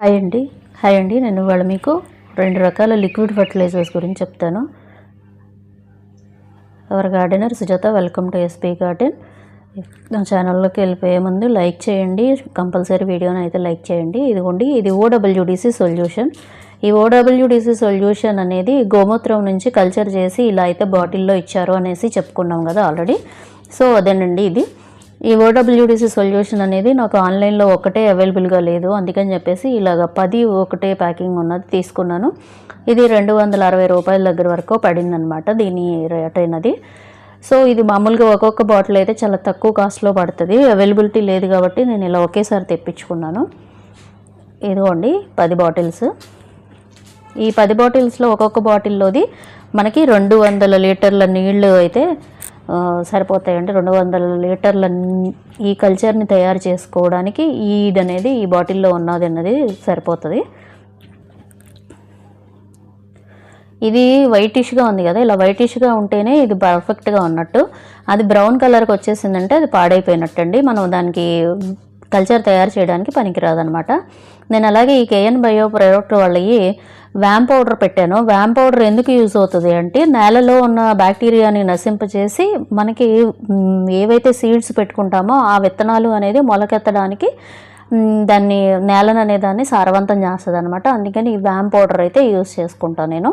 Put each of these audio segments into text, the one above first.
Hi అండి. Hi అండి. నేను ఇవాళ మీకు రెండు రకాల లిక్విడ్ ఫర్టిలైజర్స్ గురించి చెప్తాను. Our gardener Sujatha welcome to SP garden నా ఛానల్లోకి వెళ్ళిపోయే ముందు లైక్ చేయండి. కంపల్సరీ వీడియోని అయితే లైక్ చేయండి. ఇదిగోండి ఇది ఓడబ్ల్యూడిసి సొల్యూషన్ ఈ ఓడబ్ల్యూడిసి సొల్యూషన్ అనేది గోమూత్రం నుంచి కల్చర్ చేసి ఇలా అయితే బాటిల్లో ఇచ్చారు అనేసి చెప్పుకున్నాం కదా ఆల్రెడీ సో అదేనండి ఇది. ఈ ఓడబ్ల్యూడిసి సొల్యూషన్ అనేది నాకు ఆన్లైన్లో ఒకటే అవైలబుల్గా లేదు. అందుకని చెప్పేసి ఇలాగ పది ఒకటే ప్యాకింగ్ ఉన్నది తీసుకున్నాను. ఇది రెండు వందల అరవై రూపాయల దగ్గర వరకు పడిందనమాట దీని రేట్ అయినది. సో ఇది మామూలుగా ఒక్కొక్క బాటిల్ అయితే చాలా తక్కువ కాస్ట్లో పడుతుంది. అవైలబిలిటీ లేదు కాబట్టి నేను ఇలా ఒకేసారి తెప్పించుకున్నాను. ఇదిగోండి పది బాటిల్స్ ఈ పది బాటిల్స్లో ఒక్కొక్క బాటిల్లోది మనకి రెండు వందల లీటర్ల నీళ్ళు అయితే సరిపోతాయండి. రెండు వందల లీటర్ల ఈ కల్చర్ని తయారు చేసుకోవడానికి ఈ ఇది అనేది ఈ బాటిల్లో ఉన్నది అన్నది సరిపోతుంది. ఇది వైటిష్గా ఉంది కదా ఇలా వైటిష్గా ఉంటేనే ఇది పర్ఫెక్ట్గా ఉన్నట్టు. అది బ్రౌన్ కలర్కి వచ్చేసిందంటే అది పాడైపోయినట్టు అండి మనం దానికి కల్చర్ తయారు చేయడానికి పనికిరాదనమాట నేను అలాగే ఈ కేఎన్ బయో ప్రొడక్ట్ వాళ్ళవి వ్యామ్ పౌడర్ పెట్టాను. వ్యామ్ పౌడర్ ఎందుకు యూజ్ అవుతుంది అంటే నేలలో ఉన్న బ్యాక్టీరియాని నశింపచేసి మనకి ఏవైతే సీడ్స్ పెట్టుకుంటామో ఆ విత్తనాలు అనేది మొలకెత్తడానికి దాన్ని నేలను అనే దాన్ని సారవంతం చేస్తుంది అనమాట అందుకని ఈ వ్యామ్ పౌడర్ అయితే యూజ్ చేసుకుంటాను నేను.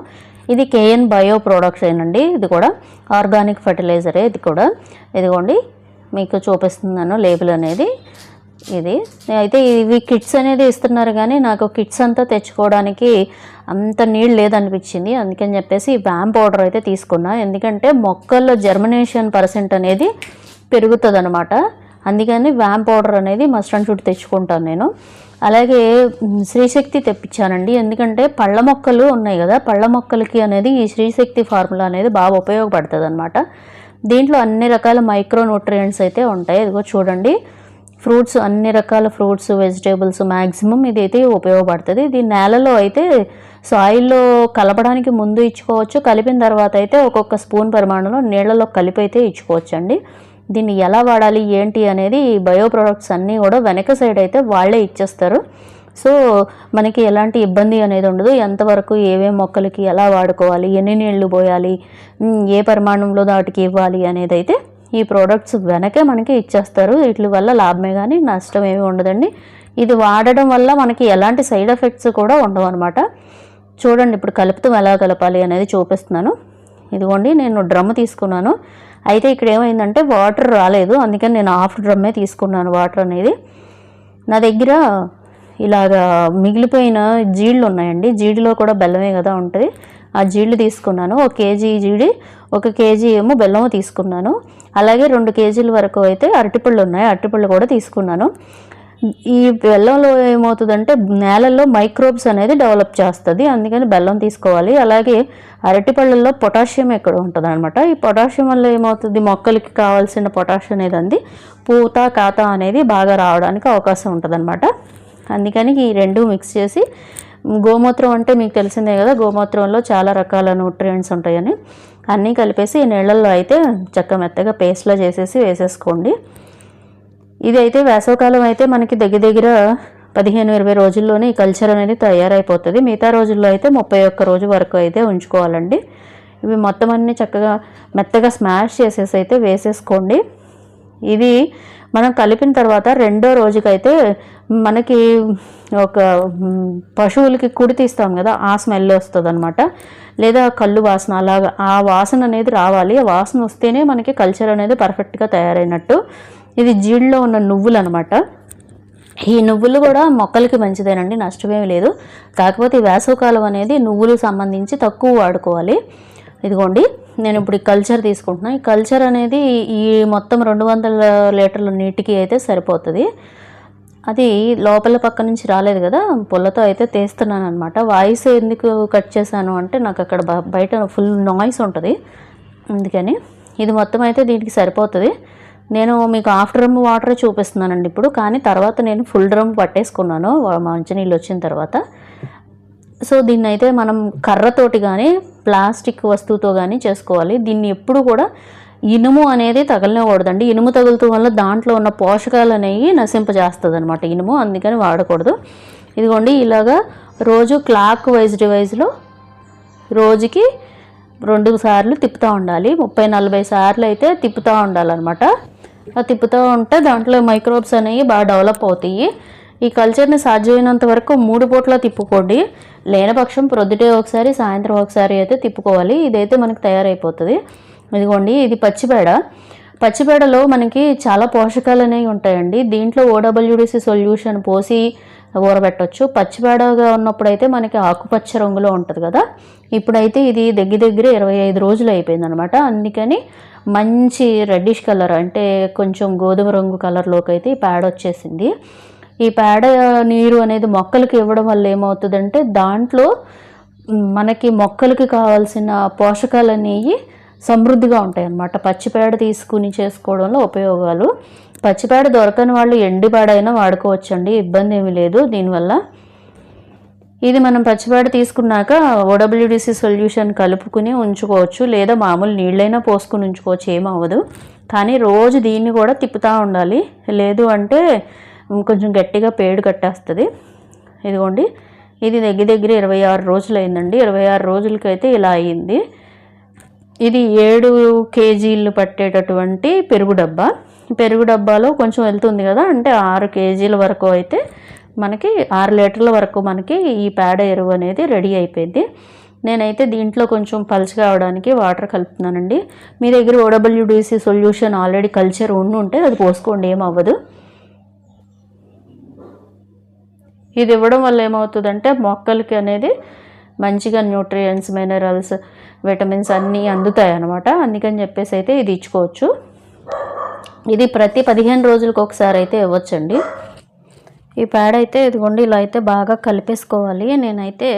ఇది కేఎన్ బయో ప్రొడక్ట్స్ ఏనండి ఇది కూడా ఆర్గానిక్ ఫర్టిలైజరే ఇది కూడా. ఇదిగోండి మీకు చూపిస్తున్నాను లేబుల్ అనేది. ఇది. అయితే ఇవి కిట్స్ అనేది ఇస్తున్నారు కానీ నాకు కిట్స్ అంతా తెచ్చుకోవడానికి అంత నీళ్ళు లేదనిపించింది. అందుకని చెప్పేసి వ్యామ్ పౌడర్ అయితే తీసుకున్నా. ఎందుకంటే మొక్కల్లో జర్మినేషన్ పర్సెంట్ అనేది పెరుగుతుంది అనమాట అందుకని వ్యామ్ పౌడర్ అనేది మస్ట్ అండ్ షుడ్ తెచ్చుకుంటాను నేను. అలాగే శ్రీశక్తి తెప్పించానండి. ఎందుకంటే పళ్ళ మొక్కలు ఉన్నాయి కదా పళ్ళ మొక్కలకి అనేది ఈ శ్రీశక్తి ఫార్ములా అనేది బాగా ఉపయోగపడుతుంది అనమాట దీంట్లో అన్ని రకాల మైక్రో న్యూట్రియంట్స్ అయితే ఉంటాయి. ఇదిగో చూడండి. ఫ్రూట్స్ అన్ని రకాల ఫ్రూట్స్ వెజిటేబుల్స్ మ్యాక్సిమం ఇది అయితే ఉపయోగపడుతుంది. ఇది నేలలో అయితే సాయిల్లో కలపడానికి ముందు ఇచ్చుకోవచ్చు. కలిపిన తర్వాత అయితే ఒక్కొక్క స్పూన్ పరిమాణంలో నీళ్ళలో కలిపి అయితే ఇచ్చుకోవచ్చు అండి దీన్ని ఎలా వాడాలి ఏంటి అనేది బయో ప్రొడక్ట్స్ అన్నీ కూడా వెనక సైడ్ అయితే వాళ్ళే ఇచ్చేస్తారు. సో మనకి ఎలాంటి ఇబ్బంది అనేది ఉండదు. ఎంతవరకు ఏమేమి మొక్కలకి ఎలా వాడుకోవాలి ఎన్ని నీళ్ళు పోయాలి ఏ పరిమాణంలో దాటికి ఇవ్వాలి అనేది అయితే ఈ ప్రోడక్ట్స్ వెనకే మనకి ఇచ్చేస్తారు. వీటి వల్ల లాభమే కానీ నష్టం ఏమీ ఉండదండి. ఇది వాడడం వల్ల మనకి ఎలాంటి సైడ్ ఎఫెక్ట్స్ కూడా ఉండవు అనమాట చూడండి ఇప్పుడు కలుపుతాం ఎలా కలపాలి అనేది చూపిస్తున్నాను. ఇదిగోండి నేను డ్రమ్ తీసుకున్నాను. అయితే ఇక్కడ ఏమైందంటే వాటర్ రాలేదు. అందుకని నేను హాఫ్ డ్రమ్మే తీసుకున్నాను వాటర్ అనేది. నా దగ్గర ఇలాగా మిగిలిపోయిన జీళ్ళు ఉన్నాయండి. జీడిలో కూడా బెల్లమే కదా ఉంటుంది. ఆ జీళ్ళు తీసుకున్నాను. ఒక కేజీ జీడి ఒక కేజీ ఏమో బెల్లము తీసుకున్నాను. అలాగే రెండు కేజీల వరకు అయితే అరటిపళ్ళు ఉన్నాయి. అరటిపళ్ళు కూడా తీసుకున్నాను. ఈ బెల్లంలో ఏమవుతుందంటే నేలల్లో మైక్రోబ్స్ అనేది డెవలప్ చేస్తుంది. అందుకని బెల్లం తీసుకోవాలి. అలాగే అరటిపళ్ళల్లో పొటాషియం ఎక్కడ ఉంటుంది అనమాట ఈ పొటాషియం వల్ల ఏమవుతుంది? మొక్కలకి కావాల్సిన పొటాషియం అనేది అంది. పూత కాత అనేది బాగా రావడానికి అవకాశం ఉంటుంది అందుకని ఈ రెండు మిక్స్ చేసి గోమూత్రం అంటే మీకు తెలిసిందే కదా గోమూత్రంలో చాలా రకాల న్యూట్రియంట్స్ ఉంటాయని. అన్నీ కలిపేసి ఈ నీళ్ళల్లో అయితే చక్క మెత్తగా పేస్ట్లో చేసేసి వేసేసుకోండి. ఇది అయితే వేసవకాలం అయితే మనకి దగ్గర దగ్గర పదిహేను ఇరవై రోజుల్లోనే ఈ కల్చర్ అనేది తయారైపోతుంది. మిగతా రోజుల్లో అయితే ముప్పై ఒక్క రోజు వరకు అయితే ఉంచుకోవాలండి. ఇవి మొత్తం అన్నీ చక్కగా మెత్తగా స్మాష్ చేసేసి అయితే వేసేసుకోండి. ఇది మనం కలిపిన తర్వాత రెండో రోజుకైతే మనకి ఒక పశువులకి కుడి తీస్తాం కదా ఆ స్మెల్ వస్తుంది అనమాట లేదా కళ్ళు వాసన అలాగా ఆ వాసన అనేది రావాలి. ఆ వాసన వస్తేనే మనకి కల్చర్ అనేది పర్ఫెక్ట్గా తయారైనట్టు. ఇది జీడిలో ఉన్న నువ్వులు అనమాట ఈ నువ్వులు కూడా మొక్కలకి మంచిదేనండి నష్టమేమి లేదు. కాకపోతే ఈ వేసవకాలం అనేది నువ్వులు సంబంధించి తక్కువ వాడుకోవాలి. ఇదిగోండి నేను ఇప్పుడు ఈ కల్చర్ తీసుకుంటున్నాను ఈ కల్చర్ అనేది ఈ మొత్తం రెండు వందల లీటర్ల నీటికి అయితే సరిపోతుంది. అది లోపల పక్క నుంచి రాలేదు కదా పుల్లతో అయితే తీస్తున్నాను అనమాట వాయిస్ ఎందుకు కట్ చేశాను అంటే నాకు అక్కడ బ- బయట ఫుల్ నాయిస్ ఉంటుంది. అందుకని ఇది మొత్తం అయితే దీనికి సరిపోతుంది. నేను మీకు హాఫ్ డ్రమ్ వాటరే చూపిస్తున్నానండి ఇప్పుడు కానీ తర్వాత నేను ఫుల్ డ్రమ్ పట్టేసుకున్నాను మంచినీళ్ళు వచ్చిన తర్వాత. సో దీన్ని అయితే మనం కర్రతోటి కానీ ప్లాస్టిక్ వస్తువుతో కానీ చేసుకోవాలి. దీన్ని ఎప్పుడు కూడా ఇనుము అనేది తగలనేకూడదండి ఇనుము తగులుతూ వల్ల దాంట్లో ఉన్న పోషకాలు అనేవి నశింపజేస్తుంది అనమాట ఇనుము. అందుకని వాడకూడదు. ఇదిగోండి ఇలాగా రోజు క్లాక్ వైజ్ డివైజ్లో రోజుకి రెండు సార్లు తిప్పుతూ ఉండాలి. ముప్పై నలభై సార్లు అయితే తిప్పుతూ ఉండాలన్నమాట. ఆ తిప్పుతూ ఉంటే దాంట్లో మైక్రోబ్స్ అనేవి బాగా డెవలప్ అవుతాయి. ఈ కల్చర్ని సాధ్యమైనంత వరకు మూడు పూట్ల తిప్పుకోండి. లేని పక్షం ప్రొద్దుటే ఒకసారి సాయంత్రం ఒకసారి అయితే తిప్పుకోవాలి. ఇదైతే మనకు తయారైపోతుంది. ఇదిగోండి ఇది పచ్చిపేడ. పచ్చిపేడలో మనకి చాలా పోషకాలు అనేవి ఉంటాయండి. దీంట్లో ఓడబ్ల్యూడిసి సొల్యూషన్ పోసి ఊరబెట్టొచ్చు. పచ్చిపేడగా ఉన్నప్పుడైతే మనకి ఆకుపచ్చ రంగులో ఉంటుంది కదా. ఇప్పుడైతే ఇది దగ్గర దగ్గర ఇరవై ఐదు రోజులు అయిపోయింది అనమాట అందుకని మంచి రెడ్డిష్ కలర్ అంటే కొంచెం గోధుమ రంగు కలర్లోకి అయితే ఈ పేడ వచ్చేసింది. ఈ పేడ నీరు అనేది మొక్కలకి ఇవ్వడం వల్ల ఏమవుతుందంటే దాంట్లో మనకి మొక్కలకి కావాల్సిన పోషకాలు అనేవి సమృద్ధిగా ఉంటాయి అన్నమాట. పచ్చిపేడ తీసుకుని చేసుకోవడంలో ఉపయోగాలు. పచ్చిపేడ దొరకని వాళ్ళు ఎండి అయినా వాడుకోవచ్చండి ఇబ్బంది ఏమీ లేదు. దీనివల్ల ఇది మనం పచ్చిపేడ తీసుకున్నాక ఓడబ్ల్యూడిసి సొల్యూషన్ కలుపుకుని ఉంచుకోవచ్చు. లేదా మామూలు నీళ్ళైనా పోసుకుని ఉంచుకోవచ్చు. ఏమవ్వదు. కానీ రోజు దీన్ని కూడా తిప్పుతూ ఉండాలి. లేదు అంటే కొంచెం గట్టిగా పేడు కట్టేస్తుంది. ఇదిగోండి ఇది దగ్గర దగ్గర ఇరవై ఆరు రోజులు అయిందండి ఇరవై ఆరు రోజులకైతే ఇలా అయ్యింది. ఇది ఏడు కేజీలు పట్టేటటువంటి పెరుగు డబ్బా. పెరుగు డబ్బాలో కొంచెం వెళ్తుంది కదా అంటే ఆరు కేజీల వరకు అయితే మనకి ఆరు లీటర్ల వరకు మనకి ఈ పేడ ఎరువు అనేది రెడీ అయిపోయింది. నేనైతే దీంట్లో కొంచెం పలుచగా అవడానికి వాటర్ కలుపుతున్నానండి. మీ దగ్గర ఓడబ్ల్యూడిసి సొల్యూషన్ ఆల్రెడీ కల్చర్ ఉండి ఉంటే అది పోసుకోండి ఏం అవ్వదు ఇది ఇవ్వడం వల్ల ఏమవుతుందంటే మొక్కలకి అనేది మంచిగా న్యూట్రియంట్స్ మినరల్స్ విటమిన్స్ అన్నీ అందుతాయి అన్నమాట అందుకని చెప్పేసి అయితే ఇది ఇచ్చుకోవచ్చు. ఇది ప్రతి పదిహేను రోజులకు ఒకసారి అయితే ఇవ్వచ్చండి. ఈ పేడ అయితే ఇదిగోండి ఇలా అయితే బాగా కలిపేసుకోవాలి. నేనైతే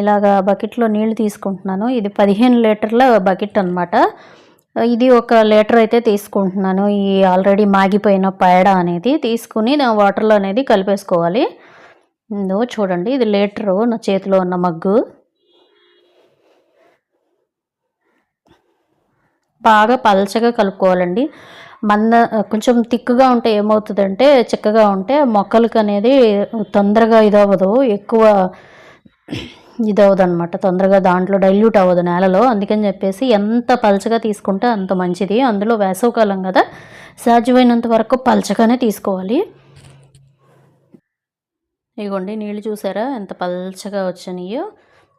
ఇలాగా బకెట్లో నీళ్ళు తీసుకుంటున్నాను. ఇది పదిహేను లీటర్ల బకెట్ అన్నమాట. ఇది ఒక లీటర్ అయితే తీసుకుంటున్నాను. ఈ ఆల్రెడీ మాగిపోయిన పేడ అనేది తీసుకుని వాటర్లో అనేది కలిపేసుకోవాలి. ఇందో చూడండి ఇది లీటరు నా చేతిలో ఉన్న మగ్గు. బాగా పల్చగా కలుపుకోవాలండి. మంద కొంచెం తిక్కుగా ఉంటే ఏమవుతుందంటే చిక్కగా ఉంటే మొక్కలకి అనేది తొందరగా ఇదవ్వదు. ఎక్కువ ఇదవ్వదు అనమాట తొందరగా దాంట్లో డైల్యూట్ అవ్వదు నేలలో. అందుకని చెప్పేసి ఎంత పలచగా తీసుకుంటే అంత మంచిది. అందులో వేసవకాలం కదా సాధ్యమైనంత వరకు పల్చగానే తీసుకోవాలి. ఇగోండి నీళ్ళు చూసారా? ఎంత పల్చగా వచ్చినాయో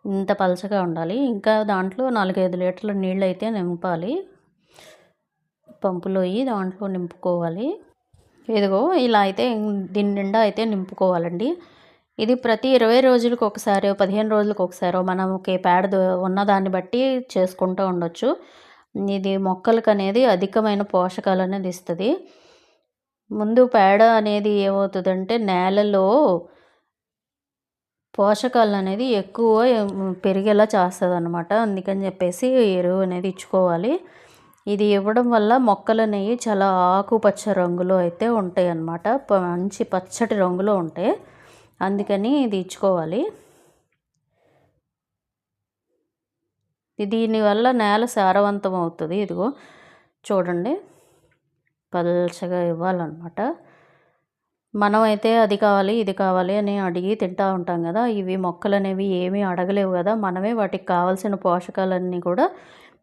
ఇంత పలచగా ఉండాలి. ఇంకా దాంట్లో నాలుగైదు లీటర్ల నీళ్ళు అయితే నింపాలి పంపులోయి దాంట్లో నింపుకోవాలి. ఇదిగో ఇలా అయితే దీని నిండా అయితే నింపుకోవాలండి. ఇది ప్రతి ఇరవై రోజులకు ఒకసారి పదిహేను రోజులకు ఒకసారి మనకి పేడ దో- ఉన్నదాన్ని బట్టి చేసుకుంటూ ఉండొచ్చు. ఇది మొక్కలకు అనేది అధికమైన పోషకాలు అనేది ఇస్తుంది. ముందు పేడ అనేది ఏమవుతుందంటే నేలలో పోషకాలు అనేది ఎక్కువ పెరిగేలా చేస్తుంది అనమాట అందుకని చెప్పేసి ఎరువు అనేది ఇచ్చుకోవాలి. ఇది ఇవ్వడం వల్ల మొక్కలు అనేవి చాలా ఆకుపచ్చ రంగులో అయితే ఉంటాయి అన్నమాట మంచి పచ్చటి రంగులో ఉంటాయి అందుకని ఇది ఇచ్చుకోవాలి. దీనివల్ల నేల సారవంతం అవుతుంది. ఇదిగో చూడండి. పల్చగా ఇవ్వాలన్నమాట. మనం అయితే అది కావాలి ఇది కావాలి అని అడిగి తింటూ ఉంటాం కదా. ఇవి మొక్కలు అనేవి ఏమీ అడగలేవు కదా. మనమే వాటికి కావాల్సిన పోషకాలన్నీ కూడా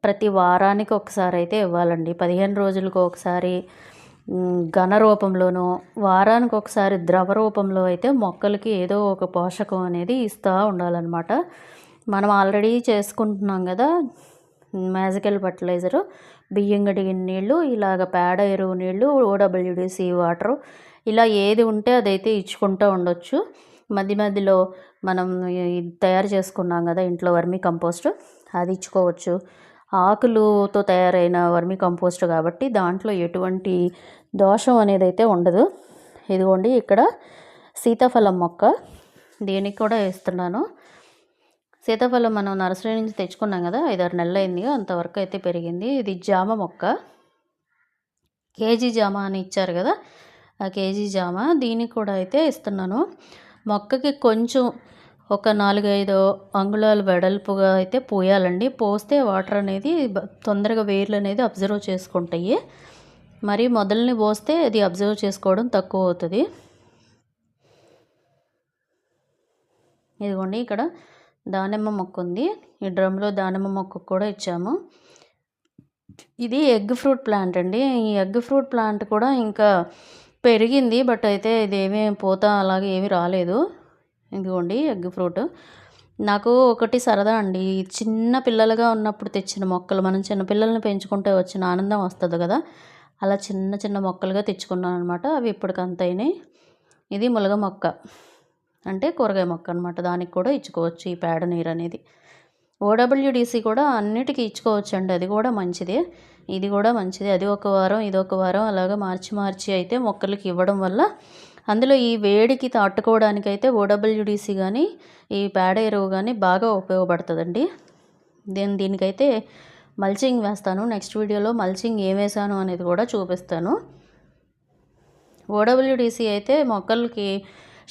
ప్రతి వారానికి ఒకసారి అయితే ఇవ్వాలండి. పదిహేను రోజులకు ఒకసారి ఘన రూపంలోనూ వారానికి ఒకసారి ద్రవ రూపంలో అయితే మొక్కలకి ఏదో ఒక పోషకం అనేది ఇస్తూ ఉండాలన్నమాట. మనం ఆల్రెడీ చేసుకుంటున్నాం కదా మ్యాజికల్ ఫర్టిలైజరు బియ్యం గడిగిన నీళ్ళు ఇలాగ పేడ ఎరువు నీళ్ళు ఓడబ్ల్యూడిసి వాటరు ఇలా ఏది ఉంటే అదైతే ఇచ్చుకుంటూ ఉండొచ్చు. మధ్య మధ్యలో మనం తయారు చేసుకున్నాం కదా ఇంట్లో వర్మీ కంపోస్ట్ అది ఇచ్చుకోవచ్చు. ఆకులతో తయారైన వర్మీ కంపోస్ట్ కాబట్టి దాంట్లో ఎటువంటి దోషం అనేది అయితే ఉండదు. ఇదిగోండి ఇక్కడ సీతాఫలం మొక్క దీనికి కూడా వేస్తున్నాను. సీతాఫలం మనం నర్సరీ నుంచి తెచ్చుకున్నాం కదా ఐదారు నెలలు అయింది అంతవరకు అయితే పెరిగింది. ఇది జామ మొక్క. కేజీ జామ అని ఇచ్చారు కదా కేజీ జామ దీనికి కూడా అయితే ఇస్తున్నాను. మొక్కకి కొంచెం ఒక నాలుగైదు అంగుళాలు వెడల్పుగా అయితే పోయాలండి. పోస్తే వాటర్ అనేది తొందరగా వేర్లు అనేది అబ్జర్వ్ చేసుకుంటాయి. మరి మొదలని పోస్తే అది అబ్జర్వ్ చేసుకోవడం తక్కువ అవుతుంది. ఇదిగోండి ఇక్కడ దానిమ్మ మొక్క ఉంది. ఈ డ్రమ్లో దానిమ్మ మొక్క కూడా ఇచ్చాము. ఇది ఎగ్ ఫ్రూట్ ప్లాంట్ అండి. ఈ ఎగ్ ఫ్రూట్ ప్లాంట్ కూడా ఇంకా పెరిగింది బట్ అయితే ఇదేమీ పూత అలాగే ఏమీ రాలేదు. ఇదిగోండి ఎగ్ ఫ్రూట్. నాకు ఒకటి సరదా అండి. చిన్న పిల్లలుగా ఉన్నప్పుడు తెచ్చిన మొక్కలు మనం చిన్న పిల్లల్ని పెంచుకుంటే వచ్చిన ఆనందం వస్తుంది కదా. అలా చిన్న చిన్న మొక్కలుగా తెచ్చుకున్నాను అనమాట అవి ఇప్పటికంత అయినాయి ఇది ములగ మొక్క. అంటే కూరగాయ మొక్క అనమాట దానికి కూడా ఇచ్చుకోవచ్చు ఈ పేడ నీరు అనేది. ఓడబ్ల్యూడిసి కూడా అన్నిటికీ ఇచ్చుకోవచ్చు అండి అది కూడా మంచిదే. ఇది కూడా మంచిది. అది ఒక వారం ఇది ఒక వారం అలాగా మార్చి మార్చి అయితే మొక్కలకి ఇవ్వడం వల్ల అందులో ఈ వేడికి తట్టుకోవడానికి అయితే ఓడబ్ల్యూడిసి కానీ ఈ పేడ ఎరువు కానీ బాగా ఉపయోగపడుతుందండి. దీని దీనికైతే మల్చింగ్ వేస్తాను. నెక్స్ట్ వీడియోలో మల్చింగ్ ఏం వేసాను అనేది కూడా చూపిస్తాను. ఓడబ్ల్యూడిసి అయితే మొక్కలకి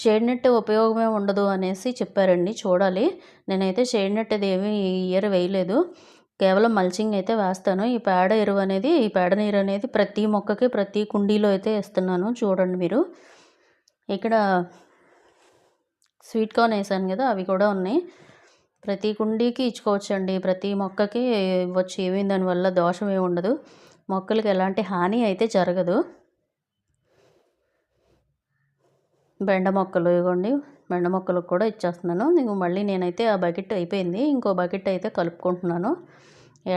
షేడ్ నెట్ ఉపయోగమే ఉండదు అనేసి చెప్పారండి. చూడాలి. నేనైతే షేడ్ నెట్ అది ఏమీ ఈ ఇయర్ వేయలేదు. కేవలం మల్చింగ్ అయితే వేస్తాను. ఈ పేడ ఎరువు అనేది ఈ పేడ నీరు అనేది ప్రతి మొక్కకి ప్రతి కుండీలో అయితే వేస్తున్నాను. చూడండి మీరు. ఇక్కడ స్వీట్ కార్న్ వేసాను కదా అవి కూడా ఉన్నాయి. ప్రతి కుండీకి ఇచ్చుకోవచ్చండి. ప్రతి మొక్కకి ఇవ్వచ్చు. ఏమీ దానివల్ల దోషం ఏమి ఉండదు. మొక్కలకి ఎలాంటి హాని అయితే జరగదు. బెండ మొక్కలు ఇవ్వండి. బెండ మొక్కలకు కూడా ఇచ్చేస్తున్నాను. ఇంక మళ్ళీ నేనైతే ఆ బకెట్ అయిపోయింది. ఇంకో బకెట్ అయితే కలుపుకుంటున్నాను.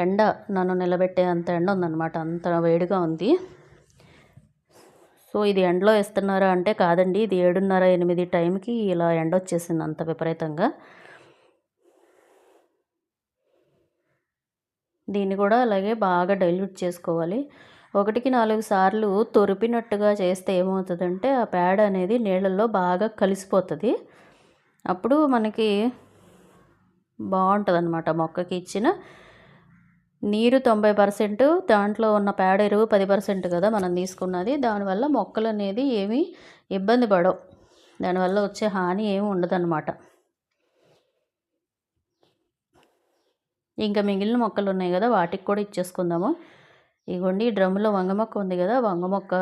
ఎండ నన్ను నిలబెట్టే అంత ఎండ ఉందన్నమాట. అంత వేడిగా ఉంది. సో ఇది ఎండలో ఇస్తున్నారా అంటే కాదండి. ఇది ఏడున్నర ఎనిమిది టైంకి ఇలా ఎండ వచ్చేసింది అంత విపరీతంగా. దీన్ని కూడా అలాగే బాగా డైల్యూట్ చేసుకోవాలి. ఒకటికి నాలుగు సార్లు తొరిపినట్టుగా చేస్తే ఏమవుతుందంటే ఆ పేడ అనేది నీళ్ళల్లో బాగా కలిసిపోతుంది. అప్పుడు మనకి బాగుంటుంది అనమాట మొక్కకి ఇచ్చిన నీరు తొంభై పర్సెంట్ దాంట్లో ఉన్న పేడ ఎరువు పది పర్సెంట్ కదా మనం తీసుకున్నది. దానివల్ల మొక్కలు అనేది ఏమీ ఇబ్బంది పడవు. దానివల్ల వచ్చే హాని ఏమి ఉండదన్నమాట. ఇంకా మిగిలిన మొక్కలు ఉన్నాయి కదా వాటికి కూడా ఇచ్చేసుకుందాము. ఇగోండి డ్రమ్లో వంగ మొక్క ఉంది కదా వంగ మొక్క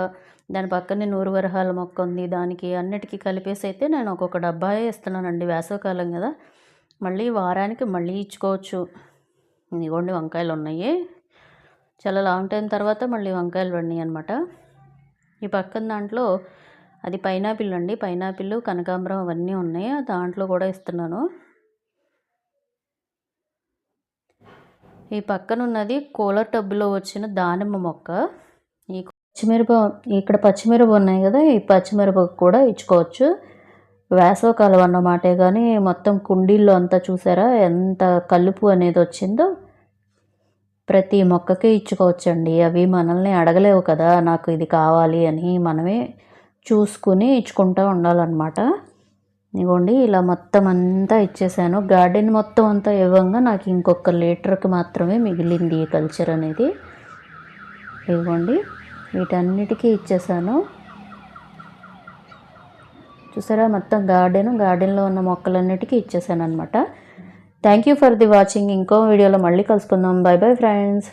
దాని పక్కనే నూరు వరహాల మొక్క ఉంది దానికి అన్నిటికీ కలిపేసి అయితే నేను ఒక్కొక్క డబ్బాయే ఇస్తున్నానండి వేసవకాలం కదా. మళ్ళీ వారానికి మళ్ళీ ఇచ్చుకోవచ్చు. ఇదిగోండి వంకాయలు ఉన్నాయి. చాలా లాంగ్ టైం తర్వాత మళ్ళీ వంకాయలు పడినాయి అనమాట ఈ పక్కన దాంట్లో అది పైనాపిల్ అండి పైనాపిల్ కనకాంబరం అవన్నీ ఉన్నాయి. దాంట్లో కూడా ఇస్తున్నాను. ఈ పక్కన ఉన్నది కూలర్ టబ్బులో వచ్చిన దానిమ్మ మొక్క. ఈ పచ్చిమిరప ఇక్కడ పచ్చిమిరప ఉన్నాయి కదా ఈ పచ్చిమిరప కూడా ఇచ్చుకోవచ్చు. వేసవకాలం అన్నమాటే కానీ మొత్తం కుండీల్లో అంతా చూసారా ఎంత కలుపు అనేది వచ్చిందో. ప్రతి మొక్కకి ఇచ్చుకోవచ్చండి. అవి మనల్ని అడగలేవు కదా నాకు ఇది కావాలి అని మనమే చూసుకుని ఇచ్చుకుంటూ ఉండాలన్నమాట. ఇదిగోండి ఇలా మొత్తం అంతా ఇచ్చేసాను. గార్డెన్ మొత్తం అంతా ఇవ్వంగా నాకు ఇంకొక లీటర్కి మాత్రమే మిగిలింది ఈ కల్చర్ అనేది. ఇవ్వండి వీటన్నిటికీ ఇచ్చేసాను. చూసారా మొత్తం గార్డెన్ గార్డెన్లో ఉన్న మొక్కలన్నిటికీ ఇచ్చేసాను అనమాట thank you for the watching. ఇంకో వీడియోలో మళ్ళీ కలుసుకుందాం. Bye bye friends.